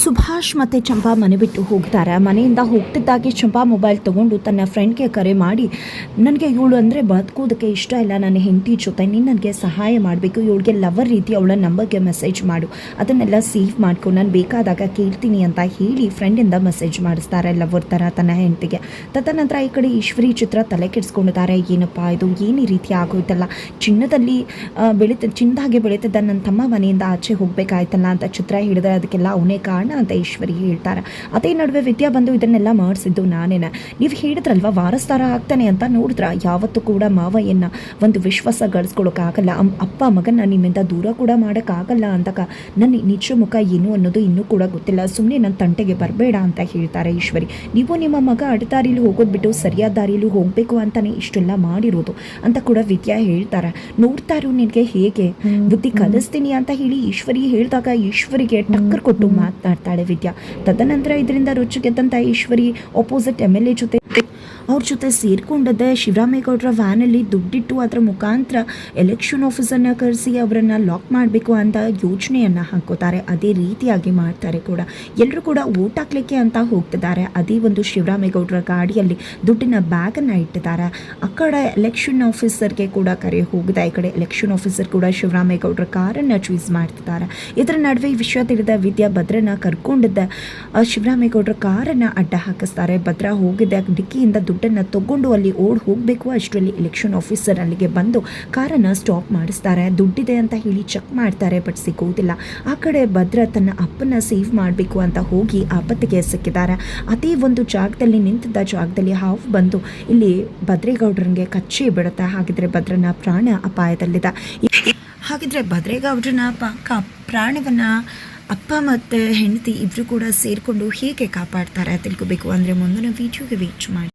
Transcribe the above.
ಸುಭಾಷ್ ಮತ್ತು ಚಂಪಾ ಮನೆ ಬಿಟ್ಟು ಹೋಗ್ತಾರೆ. ಮನೆಯಿಂದ ಹೋಗ್ತಿದ್ದಾಗಿ ಚಂಪಾ ಮೊಬೈಲ್ ತೊಗೊಂಡು ತನ್ನ ಫ್ರೆಂಡ್ಗೆ ಕರೆ ಮಾಡಿ, ನನಗೆ ಇವಳು ಅಂದರೆ ಬದುಕೋದಕ್ಕೆ ಇಷ್ಟ ಇಲ್ಲ. ನನ್ನ ಹೆಂಡತಿ ಜೊತೆ ನೀನು ನನಗೆ ಸಹಾಯ ಮಾಡಬೇಕು. ಇವಳಿಗೆ ಲವರ್ ರೀತಿ ಅವಳ ನಂಬರ್ಗೆ ಮೆಸೇಜ್ ಮಾಡು. ಅದನ್ನೆಲ್ಲ ಸೇವ್ ಮಾಡ್ಕೊ. ನಾನು ಬೇಕಾದಾಗ ಕೇಳ್ತೀನಿ ಅಂತ ಹೇಳಿ ಫ್ರೆಂಡಿಂದ ಮೆಸೇಜ್ ಮಾಡಿಸ್ತಾರೆ ಲವರ್ ಥರ ತನ್ನ ಹೆಂಡತಿಗೆ. ತದನಂತರ ಈ ಕಡೆ ಈಶ್ವರಿ ಚಿತ್ರ ತಲೆ ಕೆಡಿಸ್ಕೊಂಡಿದ್ದಾರೆ. ಏನಪ್ಪ ಇದು? ಏನು ರೀತಿ ಆಗೋಯ್ತಲ್ಲ? ಚಿನ್ನದಲ್ಲಿ ಬೆಳೀತ, ಚಿನ್ನದಾಗೆ ಬೆಳೀತಿದ್ದ ನನ್ನ ತಮ್ಮ ಮನೆಯಿಂದ ಆಚೆ ಹೋಗಬೇಕಾಯ್ತಲ್ಲ? ಅಂತ ಚಿತ್ರ ಹಿಡಿದ್ರೆ ಅದಕ್ಕೆಲ್ಲ ಅವನೇ ಕಾರಣ. ಅಂತ ಈಶ್ವರಿ ಹೇಳ್ತಾರೆ. ಅದೇ ನಡುವೆ ವಿದ್ಯಾ ಬಂದು ಇದನ್ನೆಲ್ಲ ಮಾಡಿಸಿದ್ದು ನಾನೇನ. ನೀವು ಹೇಳಿದ್ರಲ್ವ ವಾರಸ್ತಾರ ಆಗ್ತಾನೆ ಅಂತ ನೋಡಿದ್ರ? ಯಾವತ್ತೂ ಕೂಡ ಮಾವಯ್ಯನ ಒಂದು ವಿಶ್ವಾಸ ಗಳಿಸ್ಕೊಳಕ್ಕಾಗಲ್ಲ. ಆಗಲ್ಲ ಅಪ್ಪ ಮಗನ ನಿಮ್ಮಿಂದ ದೂರ ಕೂಡ ಮಾಡೋಕ್ಕಾಗಲ್ಲ ಅಂತಕ ನನ್ನ ನಿಜ ಮುಖ ಏನು ಅನ್ನೋದು ಇನ್ನೂ ಕೂಡ ಗೊತ್ತಿಲ್ಲ. ಸುಮ್ಮನೆ ನನ್ನ ತಂಟೆಗೆ ಬರಬೇಡ ಅಂತ ಹೇಳ್ತಾರೆ ಈಶ್ವರಿ. ನೀವು ನಿಮ್ಮ ಮಗ ಅಡ್ಡದಾರಿಲಿ ಹೋಗೋದು ಬಿಟ್ಟು ಸರಿಯಾದ ದಾರಿಲಿ ಹೋಗಬೇಕು ಅಂತಾನೆ ಇಷ್ಟೆಲ್ಲ ಮಾಡಿರೋದು ಅಂತ ಕೂಡ ವಿದ್ಯಾ ಹೇಳ್ತಾರೆ. ನೋಡ್ತಾ ಇರು ನಿನಗೆ ಹೇಗೆ. ಬುದ್ಧಿ ಕಲಿಸ್ತೀನಿ ಅಂತ ಹೇಳಿ ಈಶ್ವರಿ ಹೇಳಿದಾಗ ಈಶ್ವರಿಗೆ ಟಕ್ಕರ್ ಕೊಟ್ಟು ಮಾತನಾಡ್ತಾಳೆ ವಿದ್ಯಾ. ತದನಂತರ ಇದರಿಂದ ರುಚಿ ಗೆದ್ದಂತ ಈಶ್ವರಿ ಅಪೋಸಿಟ್ ಎಂ ಎ ಜೊತೆ ಅವ್ರ ಜೊತೆ ಸೇರಿಕೊಂಡದೆ ಶಿವರಾಮೇಗೌಡರ ವ್ಯಾನಲ್ಲಿ ದುಡ್ಡಿಟ್ಟು ಅದರ ಮುಖಾಂತರ ಎಲೆಕ್ಷನ್ ಆಫೀಸರ್ನ ಕರೆಸಿ ಅವರನ್ನು ಲಾಕ್ ಮಾಡಬೇಕು ಅಂತ ಯೋಜನೆಯನ್ನು ಹಾಕೋತಾರೆ. ಅದೇ ರೀತಿಯಾಗಿ ಮಾಡ್ತಾರೆ ಕೂಡ. ಎಲ್ಲರೂ ಕೂಡ ಓಟ್ ಹಾಕ್ಲಿಕ್ಕೆ ಅಂತ ಹೋಗ್ತಿದ್ದಾರೆ. ಅದೇ ಒಂದು ಶಿವರಾಮೇಗೌಡರ ಗಾಡಿಯಲ್ಲಿ ದುಡ್ಡಿನ ಬ್ಯಾಗನ್ನು ಇಟ್ಟಿದ್ದಾರೆ. ಆ ಕಡೆ ಎಲೆಕ್ಷನ್ ಆಫೀಸರ್ಗೆ ಕೂಡ ಕರೆ ಹೋಗಿದೆ. ಈ ಕಡೆ ಎಲೆಕ್ಷನ್ ಆಫೀಸರ್ ಕೂಡ ಶಿವರಾಮೇಗೌಡರ ಕಾರನ್ನು ಚೂಸ್ ಮಾಡ್ತಿದ್ದಾರೆ. ಇದರ ನಡುವೆ ಈ ವಿಷಯ ತಿಳಿದ ವಿದ್ಯಾ ಭದ್ರನ ಕರ್ಕೊಂಡಿದ್ದ ಶಿವರಾಮೇಗೌಡರ ಕಾರನ್ನು ಅಡ್ಡ ಹಾಕಿಸ್ತಾರೆ. ಭದ್ರ ಹೋಗಿದ್ದ ಡಿಕ್ಕಿಯಿಂದ ದುಡ್ಡನ್ನು ತಗೊಂಡು ಅಲ್ಲಿ ಓಡ್ ಹೋಗಬೇಕು. ಅಷ್ಟರಲ್ಲಿ ಎಲೆಕ್ಷನ್ ಆಫೀಸರ್ ಅಲ್ಲಿಗೆ ಬಂದು ಕಾರನ್ನು ಸ್ಟಾಪ್ ಮಾಡಿಸ್ತಾರೆ. ದುಡ್ಡಿದೆ ಅಂತ ಹೇಳಿ ಚೆಕ್ ಮಾಡ್ತಾರೆ ಬಟ್ ಸಿಗೋದಿಲ್ಲ. ಆ ಕಡೆ ಭದ್ರ ತನ್ನ ಅಪ್ಪನ ಸೇವ್ ಮಾಡಬೇಕು ಅಂತ ಹೋಗಿ ಆಪತ್ತಿಗೆ ಸಿಕ್ಕಿದ್ದಾರೆ. ಅದೇ ಒಂದು ಜಾಗದಲ್ಲಿ ನಿಂತಿದ್ದ ಜಾಗದಲ್ಲಿ ಹಾಫ್ ಬಂದು ಇಲ್ಲಿ ಭದ್ರೇಗೌಡರಿಗೆ ಕಚ್ಚಿ ಬಿಡುತ್ತೆ. ಹಾಗಿದ್ರೆ ಭದ್ರನ ಪ್ರಾಣ ಅಪಾಯದಲ್ಲಿದೆ. ಹಾಗಿದ್ರೆ ಭದ್ರೇಗೌಡರನ ಪಾಕ ಪ್ರಾಣವನ್ನು ಅಪ್ಪ ಮತ್ತು ಹೆಂಡತಿ ಇಬ್ಬರು ಕೂಡ ಸೇರಿಕೊಂಡು ಹೇಗೆ ಕಾಪಾಡ್ತಾರೆ ತಿಳ್ಕೊಬೇಕು ಅಂದರೆ ಮುಂದಿನ ವಿಡಿಯೋಗೆ ವೀಚ್ ಮಾಡಿ.